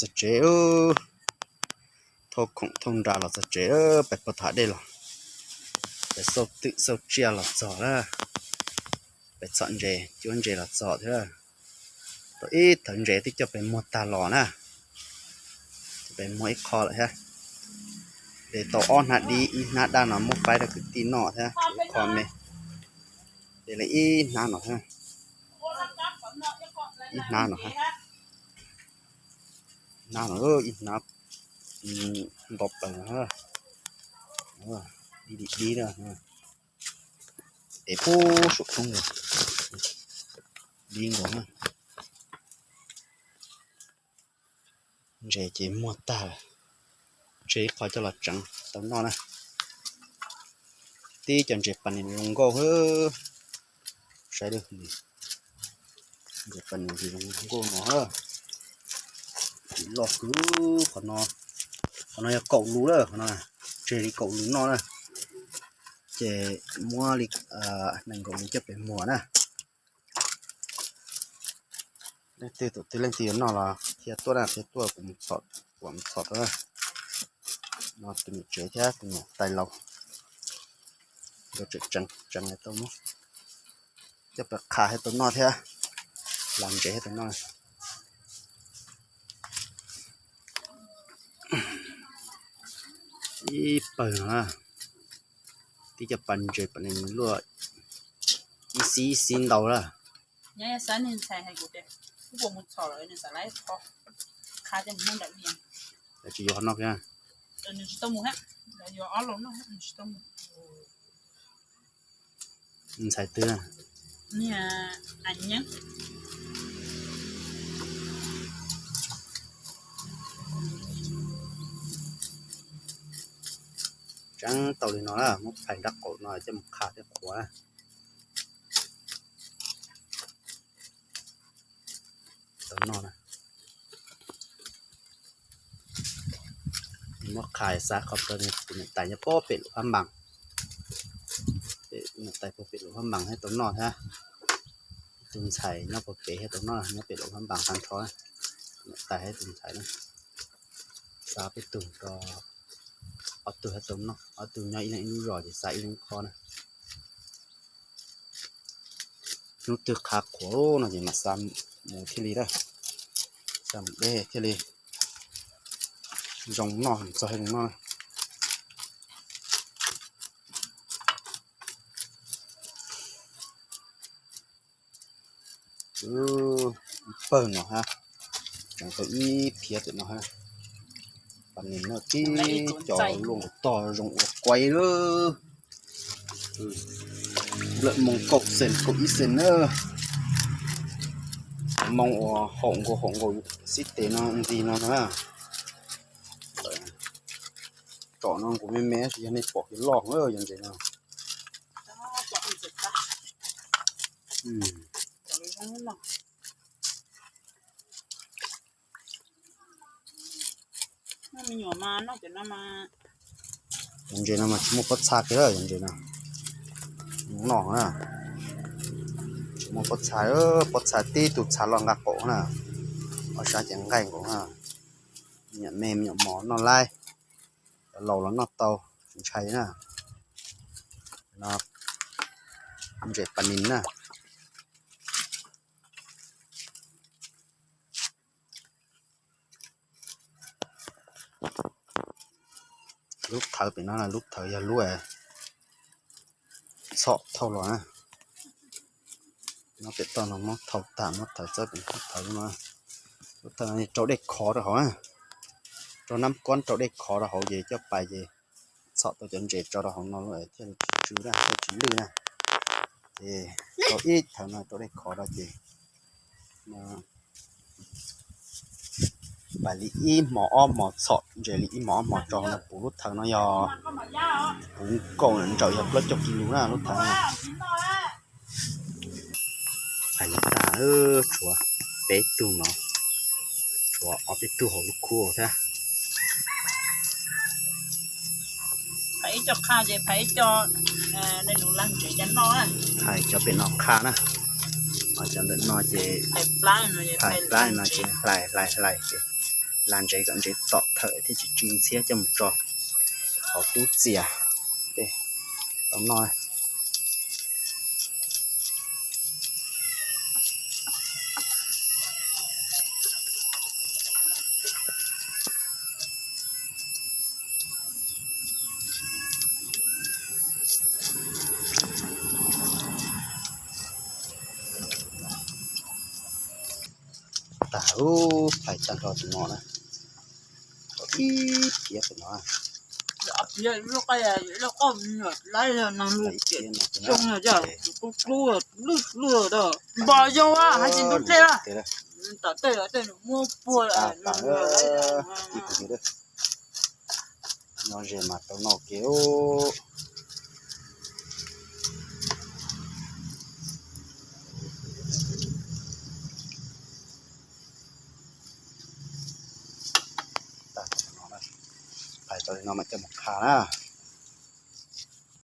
จะเจ้าทอขงทงดาลสเจ้าไปปะทะได้หรอไปสอบติสอบเชียร์ลราจออละไปสอนเจจวนเจลัดจออเถอะตัวอีถังเจที่จะเป็นมอตาหล่อนะ จะเป็นมวยคอเลยฮะเดี๋ยวต่ออ้อนหัดดีอีนัดด้านหนอมุกไปแต่คือตีหนอเถอะคอมเลยเดี๋ยวเลยอีน้าหน่อยฮะอีน้าหน่อฮะน้ำเอออีกนับตบไปนะฮะดีดีนะ เอปูสุกทุ่งดีงว่าเจเจมัวตาเจคอยจะหลับจังตอนนอนนะ ตีจนเจ็บปันนี่ลงก็เฮ้อใช่ด้วยเจ็บปันนี่ลงก็หนอเฮ้อ lò cứ còn nó còn nó cậu lú rồi còn nó chế đi cậu lú nó này chế mua lịch à mình cậu lú chấp để mua nè nên từ từ từ lên tiền nó là thiệt tua là thiệt tua cũng sọt cũng sọt rồi nó từ mình chế thế cũng tay lòng rồi chế chẳng chẳng này tao muốn chấp là khai hết tao nó thế làm chế hết tao nó 一本啊，啲就笨住笨零落，一絲線到啦。你一三年前係嗰啲，不過冇錯啦，你就嚟學，卡啲唔通得面。你住要學落嘅。你住都冇嘅，你要阿龍咯，你住都冇。唔使得啊。你啊，安樣？จังตัวนี้นะมุกไส่ดักกหน่อยจะมุกขาดจะขวาตวนนอนะมันขายซะขอบตัวนี้ตัวนี้แต่ยัพโปเป็ดความบังเป็ดแต่พป๊เป็ดความบังให้ตัวนอนฮะตุนใส่เนาะโป๊เป็ให้ตัวนอนเนาะเป็ดความบางทางท้อนแต่ให้ตุนใส่นะซาไปตุนก็ ở từ hết tốn nó ở từ nhau này nu rồi thì sai nó khó nè nu từ khá khổ nó chỉ mà xăm mù thế này đó xăm đê thế này giống nó cho hình nó này เออเปิดเนาะฮะหลังจากอีเพียติเนาะฮะ phần này nó tí cho luôn to rộng quay nữa ừ. lợn mông cọc sen cọc ít sen nữa mong hỏng của hỏng của xít tế nó gì nó nữa chọn nó cũng mềm mềm thì anh ấy bỏ cái lọ nữa dần dần nào ừ. 연주나마연주나마연주나마주먹뻗차게요연주나농농아주먹뻗차요뻗차띠도잘랑갖고오나어샤쟁가인거나 nhận mềm nhận mỏ nó lai lầu nó nó tàu cháy nè nó không chạy bắn nè ลุกเถอะเป็นนั่นนะลุกเถอะอย่ารั่วเสอะเท่าหรอนะน้องเป็ดตอนน้องเถาตามน้องเถาจะเป็นเถามาลุกเถอาเจ้าเด็กขอหรอเหรอ่ะเจ้าน้ำก้อนเจ้าเด็กขอหรอเขาเย่เจ้าไปเย่เสอะตัวจนเจ็บเจ้าเราของน้องเลยเที่จืดนะจื้อดื้อนะเย่เขาอีกเถาหน้าเจ้าเด็กขอเราเย่มาบาลีอีหมออ้อมหมอเสาะเจลีอีหมอออ้มหมอจองนะปูรุทังน้อยอปูกงนเจ้าอยาบเลิกจบกินรู้น้ารุทังอันนี้ตาเออชัวเป๊ะตูเนาะชัวเอาไปตูหองลูกคู่ใช่ไหมไผ่จอกข้าวใจไผ่จอในหนูรังเจยันนอนไผ่จะเป็นนอกข้านะอาจารย์เดินนอเจไผ่ปลายนอเจไผ่ปลายนอเจไหลไหลไหลเจ làm giấy gần giấy tọt thở thì chỉ chung xe cho một trò họ tút gì à để nó nói โอ้ไผ่จันทร์รอถึงนอนะตัวที่เกียบเป็นนออับเกยอะแล้วก็แล้วก็ไล่แล้วนางลูกเจ็ดจงเนี่ยจ้ะกลัวลูกลัวเด้อบอกจังว่าให้จินดุเตะละตัดเตะละเตะมัวปวดอ่ะตัดเออที่ผมเด้อนอนเรียนมาตรงนอกเกี่ยวเาะมัจะหมกขานะ